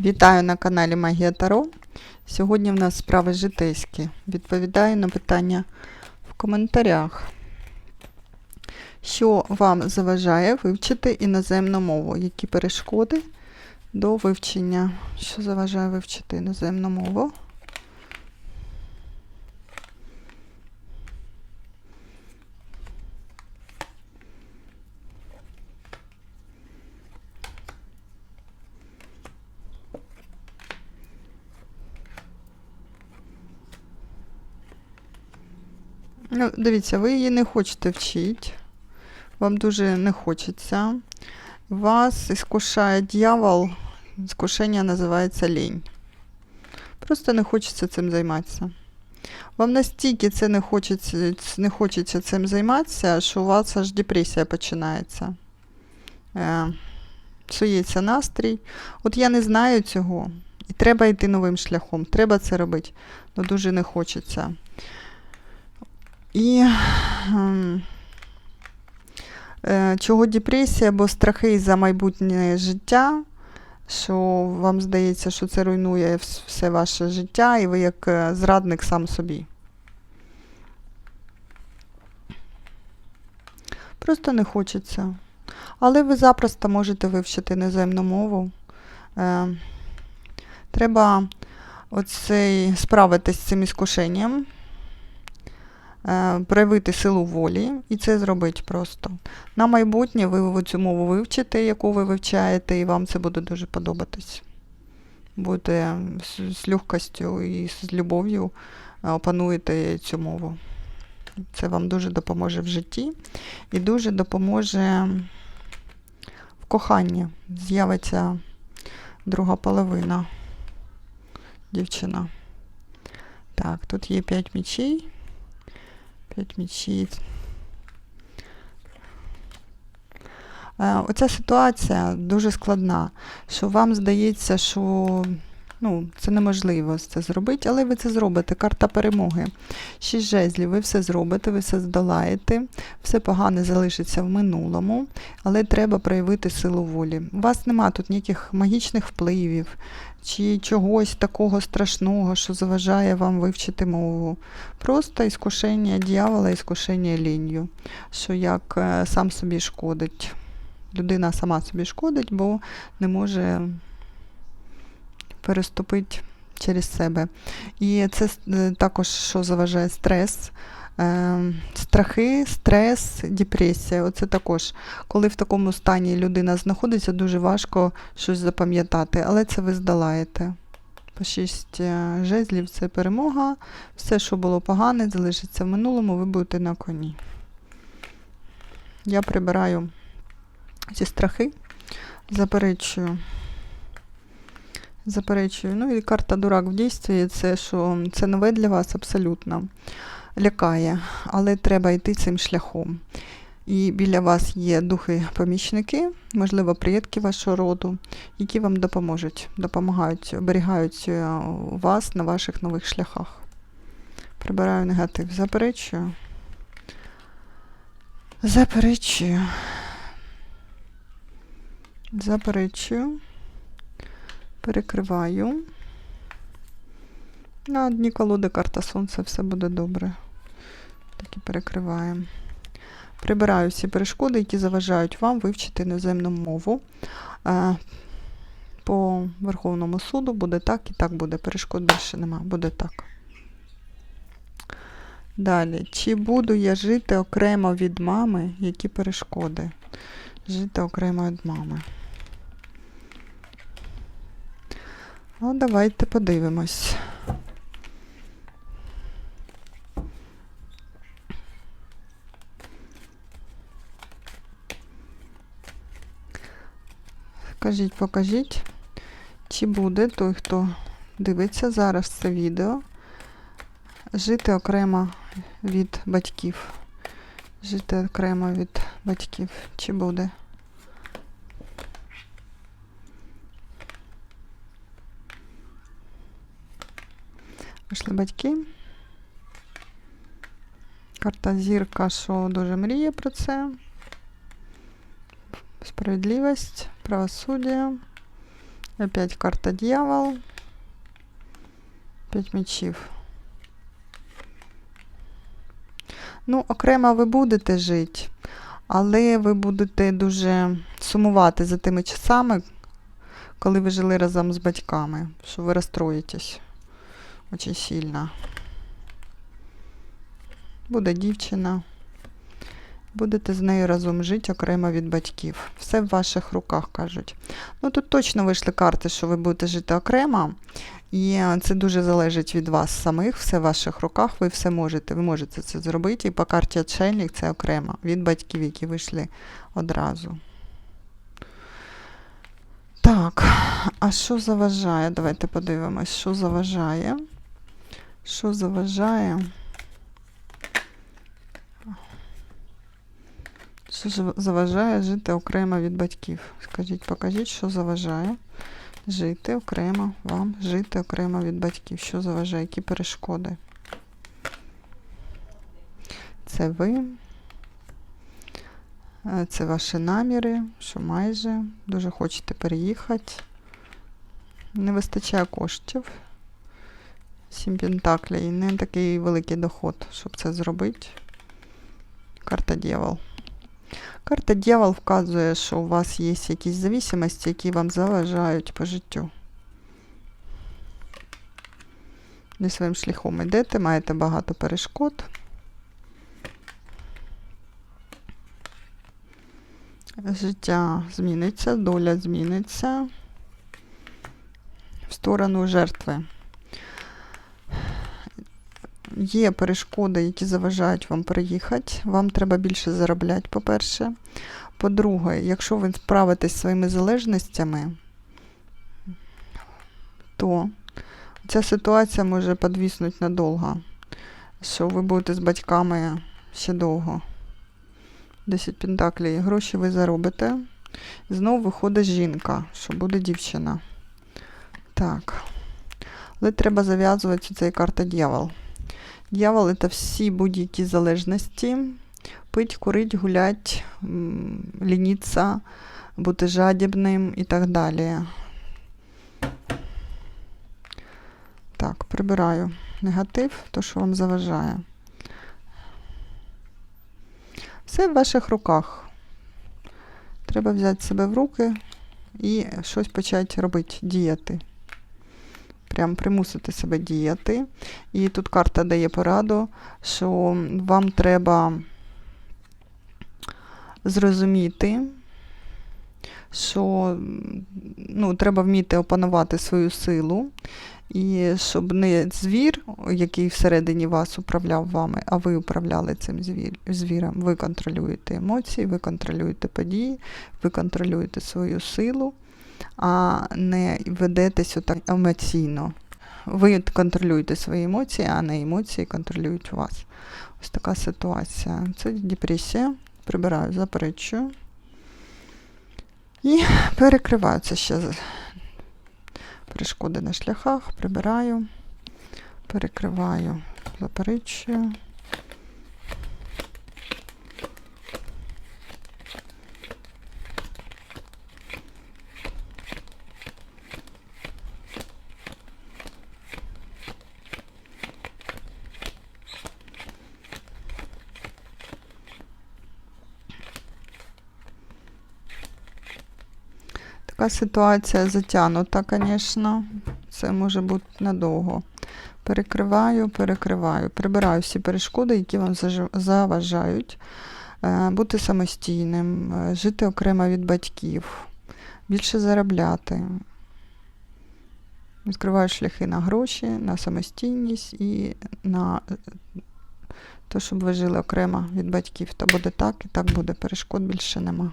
Вітаю на каналі Магія Таро. Сьогодні в нас справи житейські. Відповідаю на питання в коментарях. Що вам заважає вивчити іноземну мову? Які перешкоди до вивчення? Що заважає вивчити іноземну мову? Ну, дивіться, ви її не хочете вчити. Вам дуже не хочеться. Вас іскушає дьявол. Іскушення називається лінь. Просто не хочеться цим займатися. Вам настільки це не хочеться, не хочеться цим займатися, що у вас аж депресія починається. Е, псується настрій. От я не знаю цього. І треба йти новим шляхом. Треба це робити. але дуже не хочеться. І ем, е, чого депресія, бо страхи за майбутнє життя, що вам здається, що це руйнує все ваше життя, і ви як е, зрадник сам собі. Просто не хочеться. Але ви запросто можете вивчити іноземну мову. Е, треба оцей, справитись з цим іскушенням проявити силу волі і це зробити просто. На майбутнє ви цю мову вивчите, яку ви вивчаєте, і вам це буде дуже подобатись. Будете з, легкостю і з любов'ю е, опануєте цю мову. Це вам дуже допоможе в житті і дуже допоможе в коханні. З'явиться друга половина дівчина. Так, тут є 5 мечей. Мічів. Е, Оця ситуація дуже складна, що вам здається, що ну, це неможливо це зробити, але ви це зробите. Карта перемоги. Шість жезлів, ви все зробите, ви все здолаєте, все погане залишиться в минулому, але треба проявити силу волі. У вас нема тут ніяких магічних впливів чи чогось такого страшного, що заважає вам вивчити мову. Просто іскушення дьявола, іскушення лінію, що як е, сам собі шкодить. Людина сама собі шкодить, бо не може переступити через себе. І це е, також, що заважає стрес. Е, Страхи, стрес, депресія. Оце також, коли в такому стані людина знаходиться, дуже важко щось запам'ятати, але це ви здолаєте. По шість е, жезлів це перемога. Все, що було погане, залишиться в минулому, ви будете на коні. Я прибираю ці страхи, заперечую. Заперечую. Ну і карта Дурак в дійстві це що це нове для вас абсолютно лякає, але треба йти цим шляхом. І біля вас є духи-помічники, можливо, предки вашого роду, які вам допоможуть, допомагають, оберігають е, вас на ваших нових шляхах. Прибираю негатив, заперечую. Заперечую. Заперечую. Перекриваю. На дні колоди карта сонця все буде добре. Так і перекриваємо. Прибираю всі перешкоди, які заважають вам вивчити іноземну мову. Е, По Верховному суду буде так і так буде. Перешкод більше нема. Буде так. Далі. Чи буду я жити окремо від мами? Які перешкоди? Жити окремо від мами. Ну, давайте подивимось. Кажіть, покажіть, чи буде той, хто дивиться зараз це відео, жити окремо від батьків. Жити окремо від батьків. Чи буде? Вийшли батьки. Карта зірка, що дуже мріє про це. Справедливість, правосуддя Опять карта дьявол. П'ять мечів. Ну, окремо ви будете жити, але ви будете дуже сумувати за тими часами, коли ви жили разом з батьками, що ви розстроїтесь дуже сильно. Буде дівчина. Будете з нею разом жити окремо від батьків. Все в ваших руках кажуть. Ну тут точно вийшли карти, що ви будете жити окремо. І це дуже залежить від вас самих, все в ваших руках, ви все можете. Ви можете це зробити. І по карті отшельник це окремо від батьків, які вийшли одразу. Так, а що заважає? Давайте подивимось, що заважає. Що заважає? Що заважає жити окремо від батьків? Скажіть, покажіть, що заважає жити окремо вам, жити окремо від батьків. Що заважає, які перешкоди? Це ви. Е, Це ваші наміри, що майже дуже хочете переїхати. Не вистачає коштів. Сім пентаклей. Не такий великий доход, щоб це зробити. Карта дьявол. Карта дьявол вказує, що у вас є якісь зависимості, які вам заважають по життю. Не своїм шляхом йдете, маєте багато перешкод. Життя зміниться, доля зміниться в сторону жертви. Є перешкоди, які заважають вам переїхати. Вам треба більше заробляти, по-перше. По-друге, якщо ви справитесь зі своїми залежностями, то ця ситуація може підвіснути надовго, що ви будете з батьками ще довго. 10 пентаклей. Гроші ви заробите. Знову виходить жінка, що буде дівчина. Так. Але треба зав'язувати цей карта дьявол. Дьявол – це всі будь-які залежності. Пить, курить, гулять, м, лінитися, бути жадібним і так далі. Так, прибираю негатив, то, що вам заважає. Все в ваших руках. Треба взяти себе в руки і щось почати робити, діяти. Прям примусити себе діяти. І тут карта дає пораду, що вам треба зрозуміти, що ну, треба вміти опанувати свою силу, і щоб не звір, який всередині вас управляв вами, а ви управляли цим звір, звіром. Ви контролюєте емоції, ви контролюєте події, ви контролюєте свою силу, а не ведетесь отак емоційно. Ви контролюєте свої емоції, а не емоції контролюють вас. Ось така ситуація. Це депресія. Прибираю, заперечую. І перекриваю це ще перешкоди на шляхах, прибираю, перекриваю, заперечую. Така ситуація затягнута, звісно. Це може бути надовго. Перекриваю, перекриваю. Прибираю всі перешкоди, які вам заважають е, бути самостійним, е, жити окремо від батьків, більше заробляти. Відкриваю шляхи на гроші, на самостійність і на те, щоб ви жили окремо від батьків. То буде так і так буде. Перешкод більше нема.